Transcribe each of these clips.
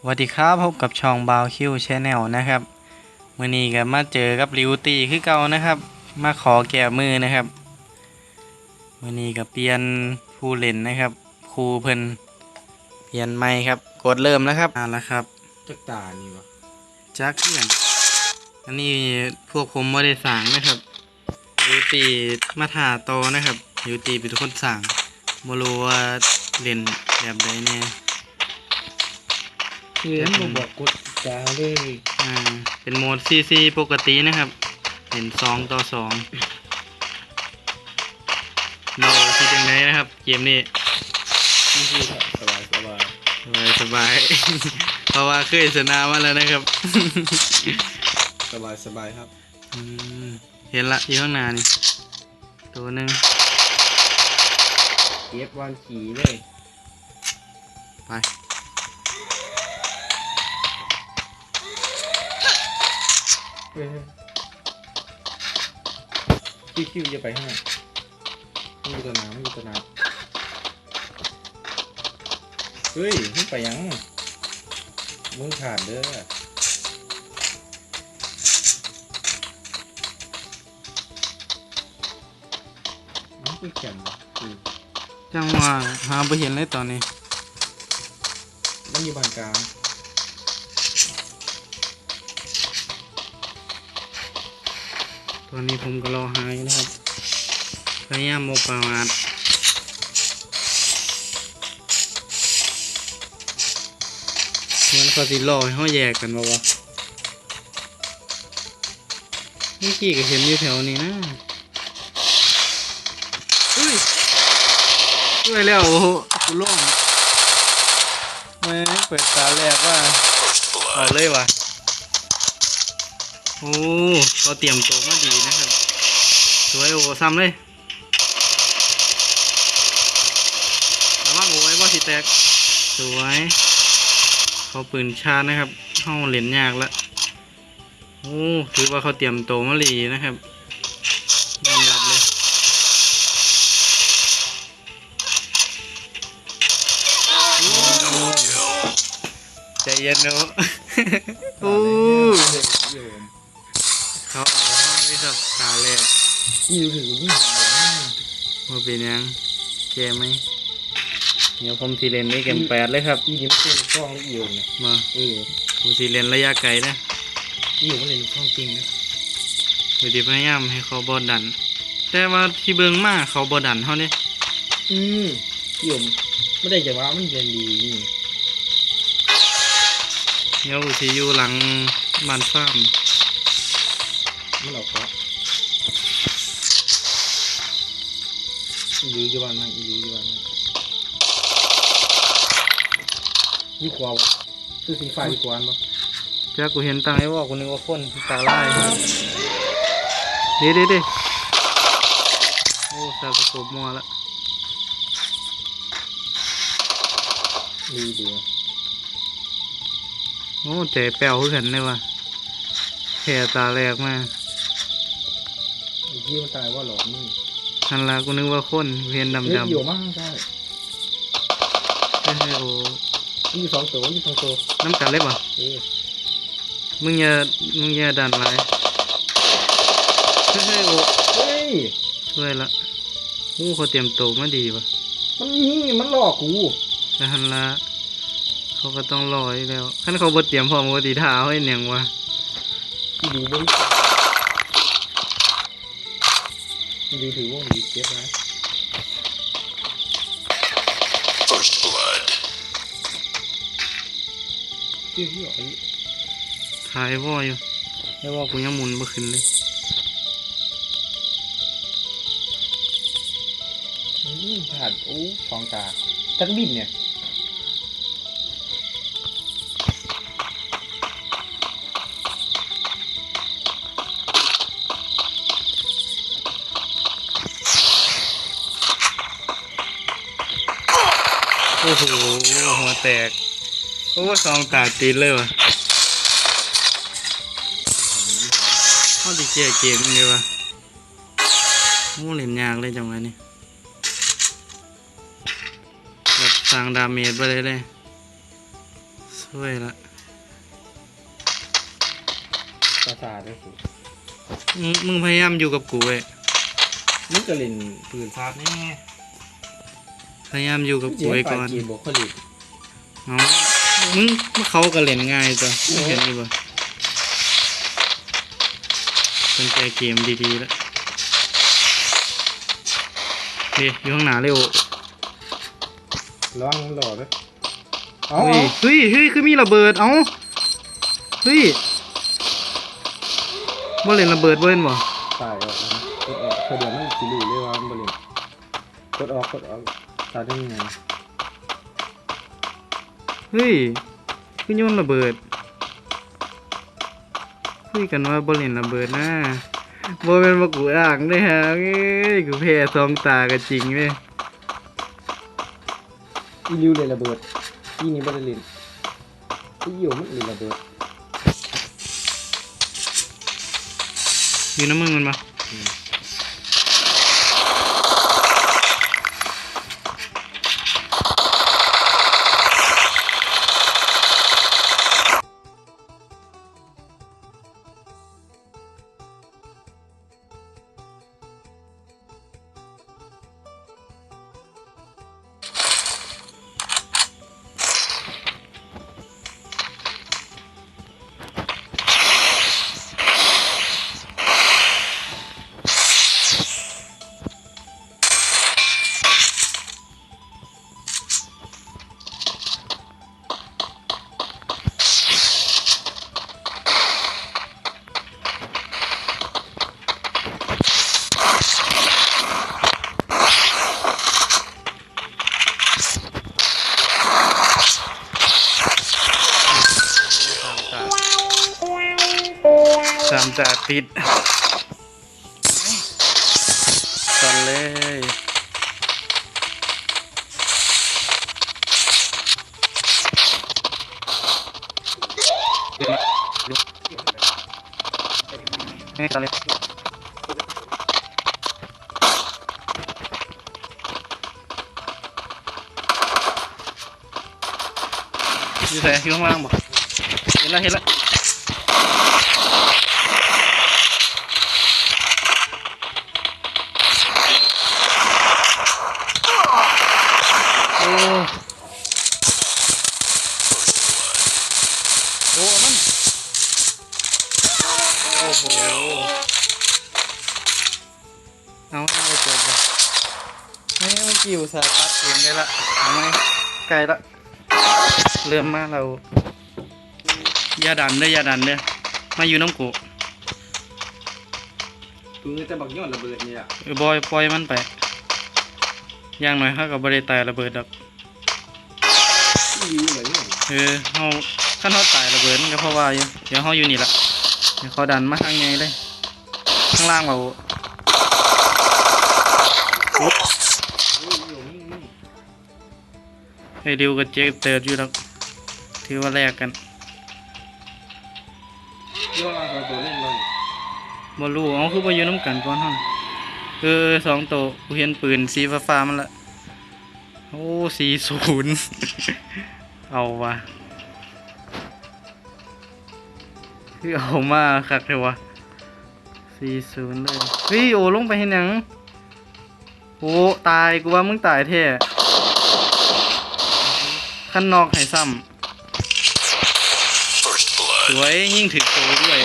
สวัสดีครับพบกับช่องบาวคิวชแนลนะครับมื่อนี้ก็มาเจอกับริวตีคือเก่านะครับ มาขอแก้มือนะครับมื่อนี้ก็เปลี่ยนผู้เล่นนะครับครูเพิ่นเปลี่ยนไม้ครับกดเริ่มแล้วครับอ่าแล้วครับจักตานี่วะจักเพื่อนอันนี้พวกผมไม่ได้สั่งนะครับริวตีมาถ่าโตอนะครับริวตีเป็นคนสั่งไม่รู้ว่าเล่นแบบใดแน่ คือมันบอกกดตาเลยอ่า เป็นโหมด CC ปกตินะครับ เป็นสองต่อสองเราคิดยังไงนะครับ เกมนี้นี่คือครับสบายสบายสบายสบายเพราะว่าเคยชนะมาแล้วนะครับ สบายสบายครับอืมเห็นละอยู่ข้างหน้านี่ ตัวหนึ่งเก็บวันขี่เลย ไป คิวคิวจะไปข้างหน้าไม่มีตัวน้ำไม่มีตัวน้ำเฮ้ยมึงไปยังมึงขาดเด้อน้องไปแข่งคือจังหวะหาไปเห็นเลยตอนนี้ มันอยู่บานกลาง ตอนนี้ผมก็รอหายนะครับพยายามโมประมาทเหมือนเขาสิรอให้เขาแยกกันบ่วะเมื่อกี้ก็เห็นอยู่แถวนี้นะเฮ้ยช่วยแล้วโอ้โหกูล่วงแม่เปิดตาแรกว่าเอาเลยว่ะ โอ้ก็เตรียมตัวมาดีนะครับ สวยโอ้ซ้ำเลยระวังโอ้ไว้บ่สิแตก สวยเขาปืนชาร์จนะครับเข้าเหรียญยากละโอ้ถือว่าเขาเตรียมตัวมาดีนะครับยอมรับเลยใจเย็นเนอะโอ้ เขาเอาห้องที่สับตาแรกอีวถือนี่มาเป็นยังแกไหมเดี๋ยวผมทีเล่นนี่เกมแปดเลยครับอีนี่มันเป็นกล้องอีวนะมาเออผมทีเล่นระยะไกลนะอีวมันเป็นกล้องจริงนะเดี๋ยวพยายามให้เขาบอดัน แต่ว่าที่เบิงมาเขาบอดันเขาเนี่ยอืมอีวไม่ได้จะว่ามันเรียนดีนี่เดี๋ยวอุทิอยู่หลังบ้านฟาร์ม มันเอาเคราะห์อีวิวจะบ้านมันอีวิวจะบ้านมันยี่ขวาวะคือสีฟ้ายี่ขวานปะเจ้ากูเห็นตังไอ้ว่ากูนึกว่าคนตาลายเดี๋ยวเดี๋ยวเดี๋ยวโอ้ซาสโคบมัวละดีดีโอ้ใจแป้วขึ้นเลยว่ะแค่ตาแรกมาไพี่มันตายว่าหลอกนี่ทันละกูนึกว่าคนเห็นดำเยดำอยู่มากใช่เฮ้ยโอ้ยี่สองตัวยี่สองตัวน้ำกันเลยป่ะมึงอย่ามึงอย่าดันไว้เฮ้ยเฮ้ยโอ้เฮ้ยช่วยละโอ้เขาเตรียมตัวมาดีปะมันนี่มันหลอกกูฮันละเขาก็ต้องรอยแล้วขั้นเขาบ่เตรียมพร้อมปกติท้าให้เนียงวะอีดูบน ดูถือว่าดีเจ็บนะ First blood. เที่ยวเที่ยวไอ้ถ่ายว่ออยู่ไอ้ว่อกูยังหมุนบ่ขึ้นเลยอืมผ่านโอ้ฟองตาจักบินเนี่ย อ้โหหัวแตก โอ้สองตาติดเลยว่ะเขาดิเจียเกมเลยวะโอ้เล่นยากเลยจังหวะนี้แบบสร้างดาเมจไปเลยเลยสช่วยละประสาทด้วยสิมึงมึงพยายามอยู่กับกูเว้ยมึงก็เล่นปืนฟาดแน่ พยายามอยู่กับกูไว้ก่อนเกมบอกเขาดิเอามึงมึงเขาก็เล่นง่ายจ้ะมึงเห็นอยู่บ่เป็นใจเกมดีๆแล้วเฮ้ยอยู่ข้างหน้าเร็วร้องมันหล่อด้วยเอาเฮ้ยเฮ้ยเฮ้ยคือมีระเบิดเอ้าเฮ้ยบ่เล่นระเบิดเบิ้นบ่ตายออกนะกดออกเธอเดี๋ยวมันสิรู้เลยว่ามันบริกดออกกดออก ตายได้ยังไงเฮ้ยคือโยนระเบิดคุยกันว่าบ่เล่นระเบิดนะบ่เป็นว่ากูอ่างเด้อฮะเอ้ยกูแพ้สองตาก็จริงเว้ยอีริวเลยระเบิดอีนี่บ่ได้เล่นอีเหี่ยวมันเลยระเบิดอยู่น้ำมึงมันปะ ติดตอนเลยให้ตอนเลยอยู่ไหนอยู่ข้างล่างบ่เห็นแล้วเห็นแล้ว ไกลละ เริ่มมาเราอย่าดันเด้ออย่าดันเด้อมาอยู่น้ำกูปืนจะบักยอดระเบิดนี่อะเออบอยปล่อยมันไปอย่างหน่อยเขากับบริตายระเบิดดอกอีริวเลยเนี่ยเออเขาขั้นเขาตายระเบิดมันก็เพราะว่าอยู่เดี๋ยวเขาอยู่นี่ละเดี๋ยวเขาดันมาข้างในเลย ข้างล่างเรา อ้ดิวกับเจ๊เติร์ดอยู่แล้วถือว่าแลกกันย่อเขาตัวเล่นเลยบอลูเอาคือมาอยู่น้ำกันก่อนห้องเออสองตัวกูเห็นปืนสีฟ้าๆมันละโอ้สีศูนย์เอาวะคือเอามาคักเลยวะสี่ศูนย์เลยเฮ้ยโอลงไปเห็นหยังโอ้ตายกูว่ามึงตายแท้ ขั้นนอกให้ซ้ First ำ blood. สวยยิ่งถือโตด้วย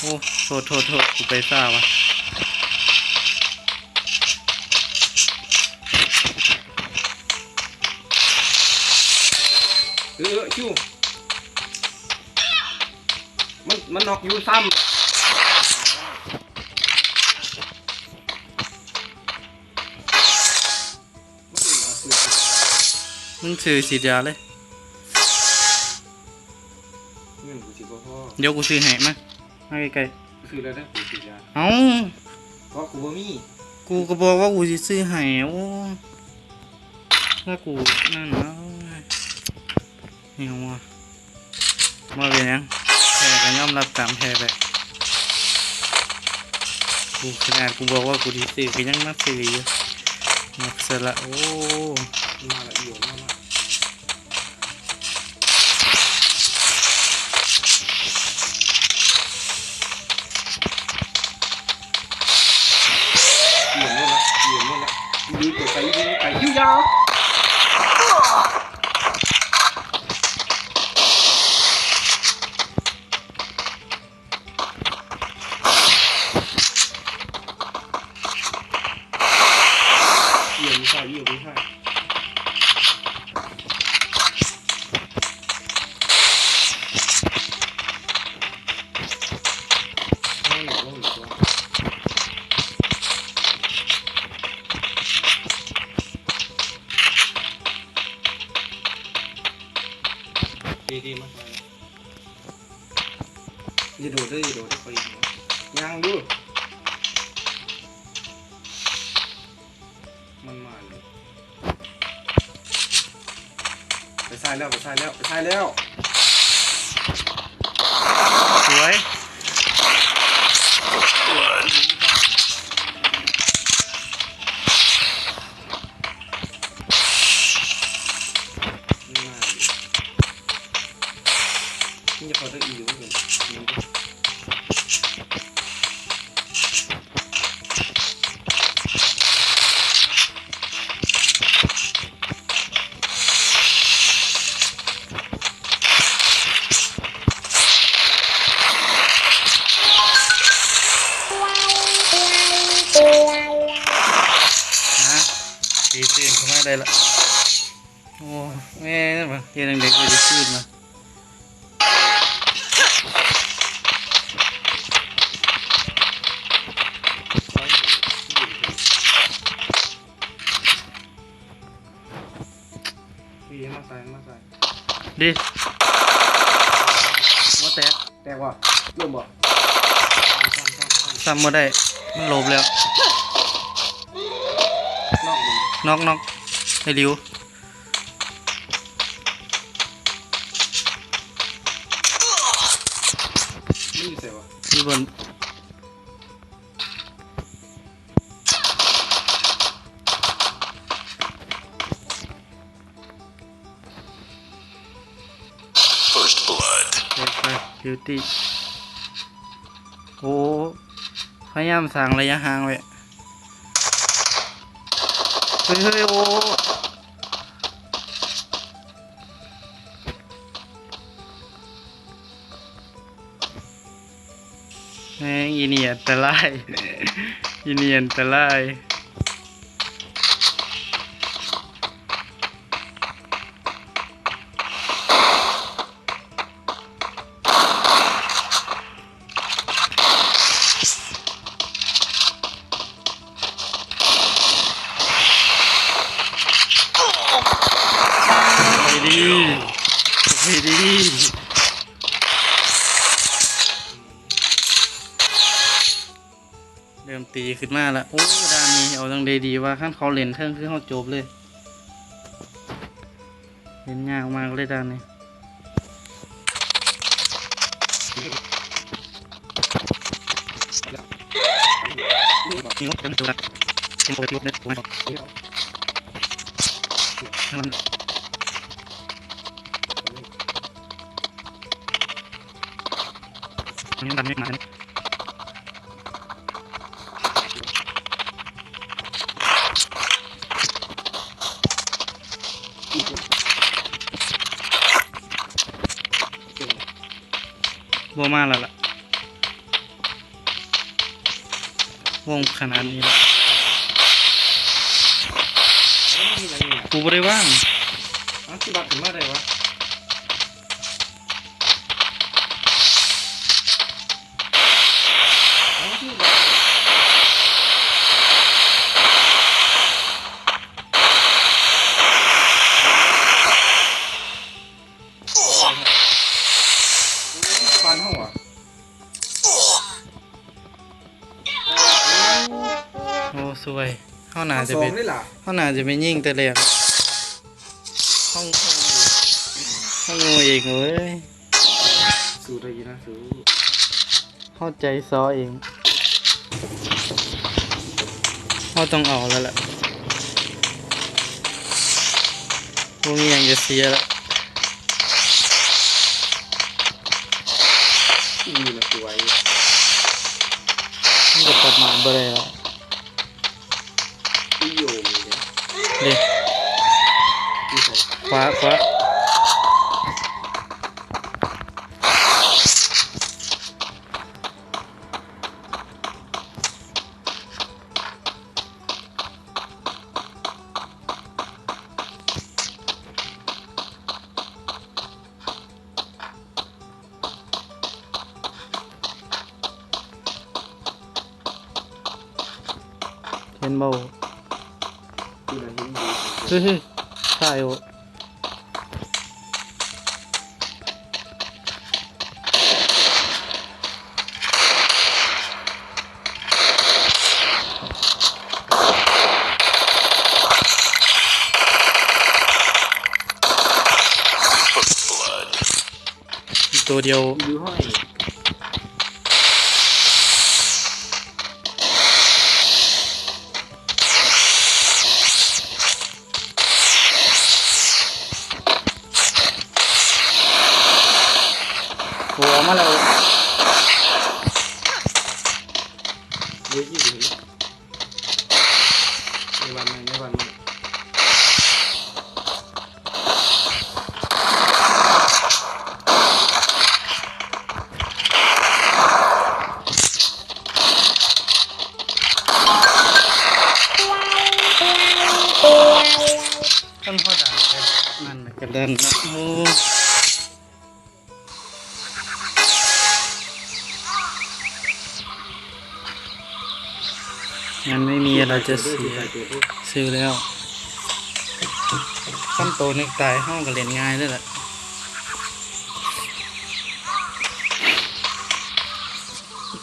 โอ้โทษโทษโทษกูไปซ่าวะเออคิวมันมันนอกอยู่ซ้ำ มึงซื้อสีดยาเลยเงินกูสิบ่พอเดี๋ยวกูซื้อให้มามาใกล้คือแล้วได้กูสิยาๆเอ้าเพราะกูบ่มีกูก็บอกว่ากูสิซื้อให้โอ้ถ้ากูนั่นนะนี่หัวมาเป็นหยังแพ้ก็ยอมรับตามแพ้ไปกูขนาดกูบอกว่ากูสิซื้อก็ยังมาซื้ออยู่นักเสร็จละโอ้ มาละเอียดมากเหี่ยมเลยละเหี่ยม ไปซ้ายแล้วไปซ้ายแล้ว สวยมันมาเลยนี่จะพอตัวอีอยู่เลย แตกแตกว่ะเริ่มบ่ซ้ำมาได้ มันโลบแล้วนอกอยู่น็อกน็อกไอ้ริวไม่อยู่ใส่ว่ะที่บน บิวตี้โอ้พยายามสั่งระยะห่างไว้เฮ้ยเฮ้ยโอ้แม่งอีเนียนแตะไลายอีเนียนแตะไล่ ขึ้นมาแล้วโอ้ดานนี้เอาตั้งด้ดีว่าขั้นเขาเล่นเทิงคือเขาจบเลย เล่นยากมากเลยดานนี้นี่ก็เป็นตัวเป็นปกติเลยผมบอกมันอันนี้มันไม่มาเนี่ย บัวมาแล้วล่ะวงขนาดนี้แล้วไม่มีอะไรเนี่ยกูบ่ได้ว่างอ้าวที่บัตรถึงมาได้วะ ข้องนาจะเป็นห้องนาจะเป็นยิ่งแต่เรียงห้องห้องงูอีกเว้ยสูดยินะสูเข้าใจซอเองพ่อต้องเอาแล้วล่ะพวกนี้ยังจะเสียแล้ว เห็นเบา ที่ ไม่มีอะไรจะเสียซื้อแล้วขั้นโตนึกตายห้องก็เล่นง่ายเลยแหละ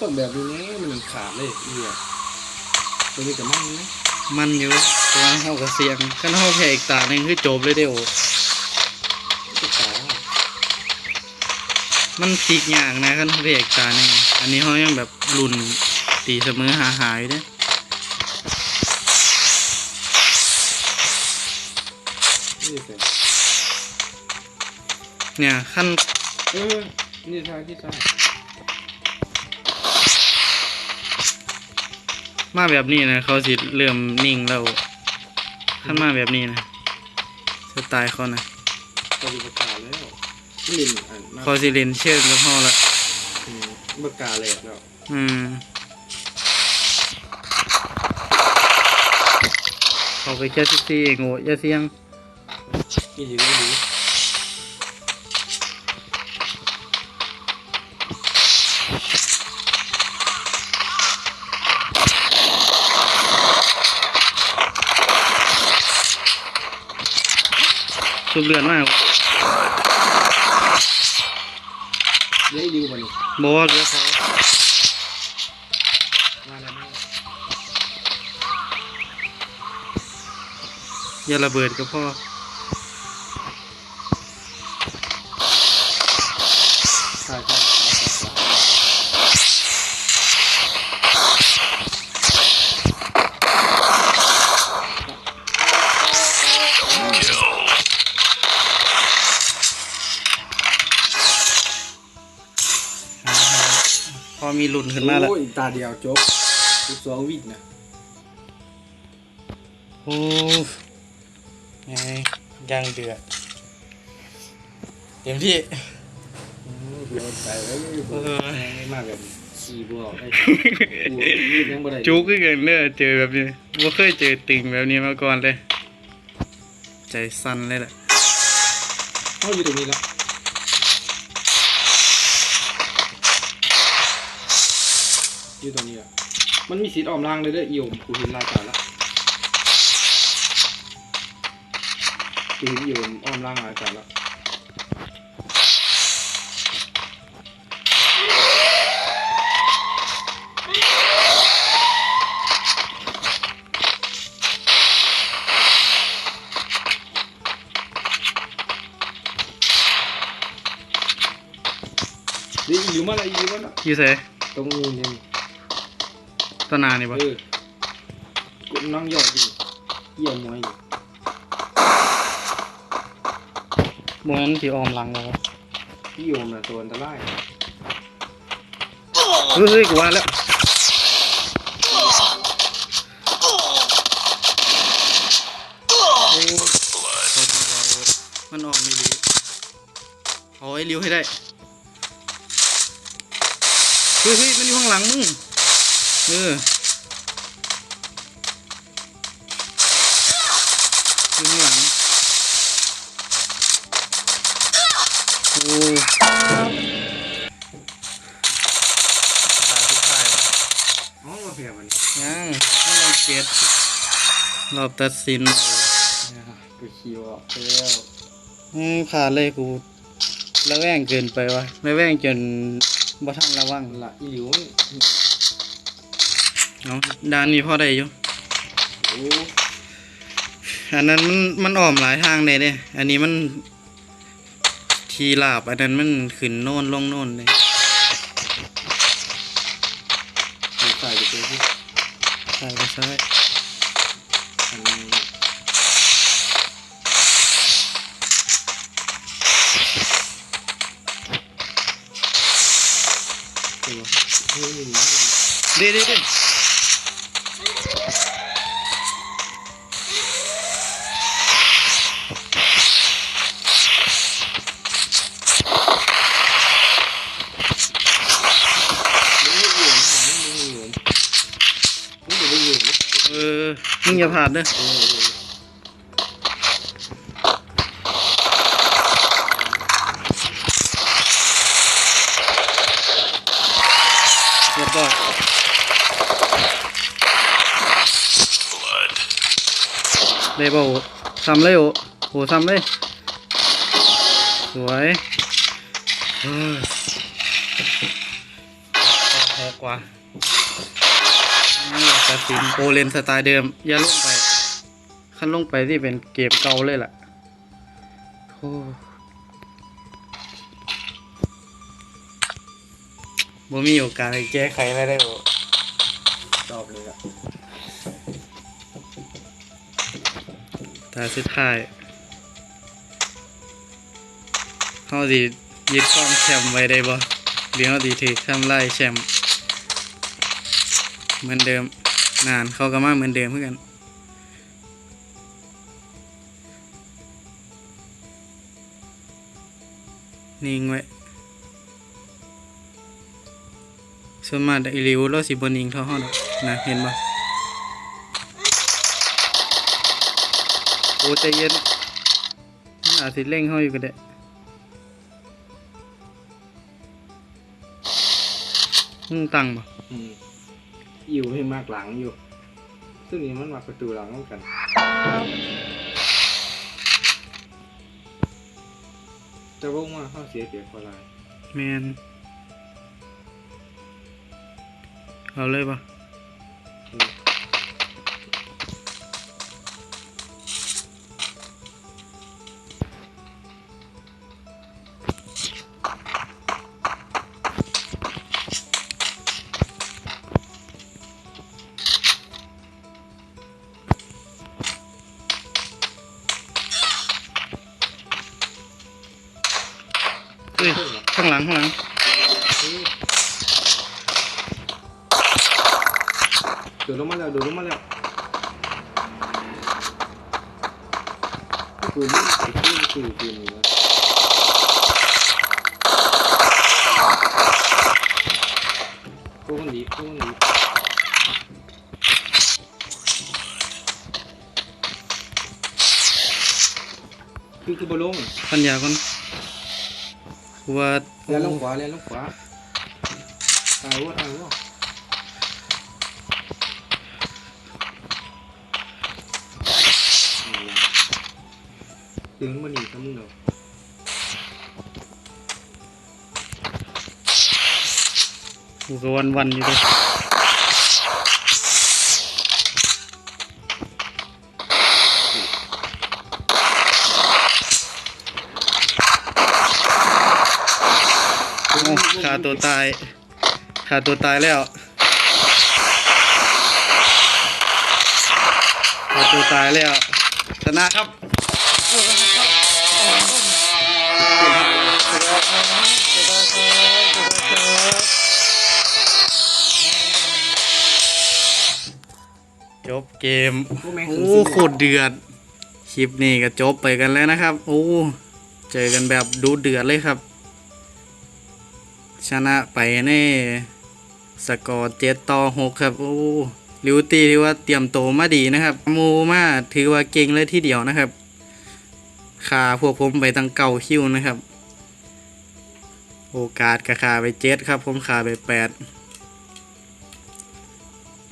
ต้องแบบนี้มันขาดเลยเอียตัวนี้กับมันไหมมันอยู่แตัวาห้องก็เสียงขั้นห้องแค่อีกตาหนึ่งคือจบเลยเดียวก็ขาดมันพลิกอย่างนะขั้นห้องแค่อีกตาหนึ่งอันนี้ห้องยังแบบรุนตีเสมอหาหายเด้ อนี่สิเนี่ยขั้นเออนี่ทางที่ใช่มาแบบนี้นะเขาสิเริ่มนิ่งแล้วขั้นมาแบบนี้นะสไตล์เขานะตัวนี้ประกาศแล้วไม่ลินอ่านมาเขาสิเล่นเชิงกับห้องละประกาศเลยแล้วอืมเขาไปแค่สิบสี่เองโง่อย่าเสียง นี่อยู่นี่ดีสุดเลือดมากเลี้ยงดิวมานี่บอกว่าเหลือเขามาแล้วมาอย่าระเบิดก็พอ มีหลุนขึ้นมาแล้วโอ้ยตาเดียวจบสิบสองวินะโอ้ไงยังเดือดเต็มที่เดี๋ยวใจไว้เออไม่มากแบบขี่บัวออกได้กูยังบ่ได้จุกขึ้นเกินเนื้อเจอแบบนี้ว่าเคยเจอติ่งแบบนี้มาก่อนเลย ใจสั่นเลยแหละเขาอยู่ตรงนี้แล้ว อยู่ตรงนี้อะมันมีสีออมล่างเลยเด้ออีโอมกูเห็นลายตาแล้วกูเห็นอีโอมอ้อมล่างลายตาแล้วเดี๋ยวอีอยู่มาละอีอยู่มาละอยู่ใส่ตรงนู้นยัง ตวหนานี่ปะเออกูนั่งย่ออยู่เยี่ยมมวยอยู่บนนั้นที่ออมหลังแล้วะพี่โยมน่ะตัวอันตรายเฮ้ยเฮ้ยกูว่าแล้วโอ้เขาทำเรามันออกไม่ดีเอาไอ้ริ้วให้ได้ เฮ้ยเฮ้ยมันอยู่ข้างหลังมึง เอออยู่ข้างหลังโอ้อ๋อเปียมันยังไม่ลองเก็ตรอบตัดสินกูคิวอะแล้วอืมผ่านเลยกูระแวงเกินไปวะระแวงจนบ่ทันระวังละอีหลิว เนาะด้านนี้พอได้อยู่โอ้อันนั้นมันมันอ้อมหลายทางเลยเด้อันนี้มัน ทีลาบ อันนั้นมันขึ้นโน่นลงโน่นเลยยใส่ไปตัวที่ใช่ไปซ้ายอันตัวเฮ้ยเด้เด้เด้ อย่าผ่านเด้อเออเรียบร้อย Blood. ได้บ่โอทำเลยโอ้โอทำเลย สวยเออพอกว่า ตัดสินโปรเลนสไตล์เดิม อย่าลงไป ขั้นลงไปที่เป็นเกมเก่าเลยล่ะโอ้บ่มีโอกาสแก้ไขอะไรได้บ่ชอบเลยอะตาสุดท้ายเฮาสิยึดความแชมป์ไว้ได้บ่หรือเฮาสิถือทำลายแชมป์เหมือนเดิม นานเขาก็มาเหมือนเดิมเพื่อกันนิ่งไว้ส่วนมากไอริวเราสิบนิ่งเท่าเฮาดอกนะเห็นบ่โอ้ใจเย็นมันอาจสิเร่งเฮาอยู่ก็ได้มึงตั้งบ่ อยู่ให้มากหลังอยู่ ซึ่งนี่มันมาประตูหลังเหมือนกัน จะบอกว่าเขาเสียเปรียบเพราอะไรแมนเอาเลยปะ คือคือบอลลงปัญญาก่อนกูว่าเลี้ยนลงขวาเลี้ยนลงขวาตายวะตายวะถึงมันหนีซะมึงเนาะกูก็วันวันๆอยู่เลยาตัวตายขาตัวตายแล้วขาตัวตายแล้วชนะครับจบเกมพวกแม่งโอ้คือโคตรเดือด คลิปนี้ก็จบไปกันแล้วนะครับ โอ้ เจอกันแบบดูเดือดเลยครับ ชนะไปในสกอร์เจ็ดต่อหกครับโอ้ลิวตีที่ว่าเตรียมโตมาดีนะครับมูมาถือว่าเก่งเลยทีเดียวนะครับขาพวกผมไปตั้งเก่าคิวนะครับ โอกาสกระขาไปเจ็ดครับ ผมขาไปแปด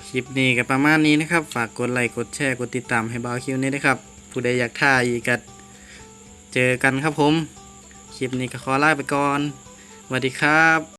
คลิปนี้ก็ประมาณนี้นะครับ ฝากกดไลค์กดแชร์กดติดตามให้บาวคิวนี้นะครับ ผู้ใดอยากท่าอีกก็เจอกันครับผม คลิปนี้ก็ขอลาไปก่อน วัสดีครับ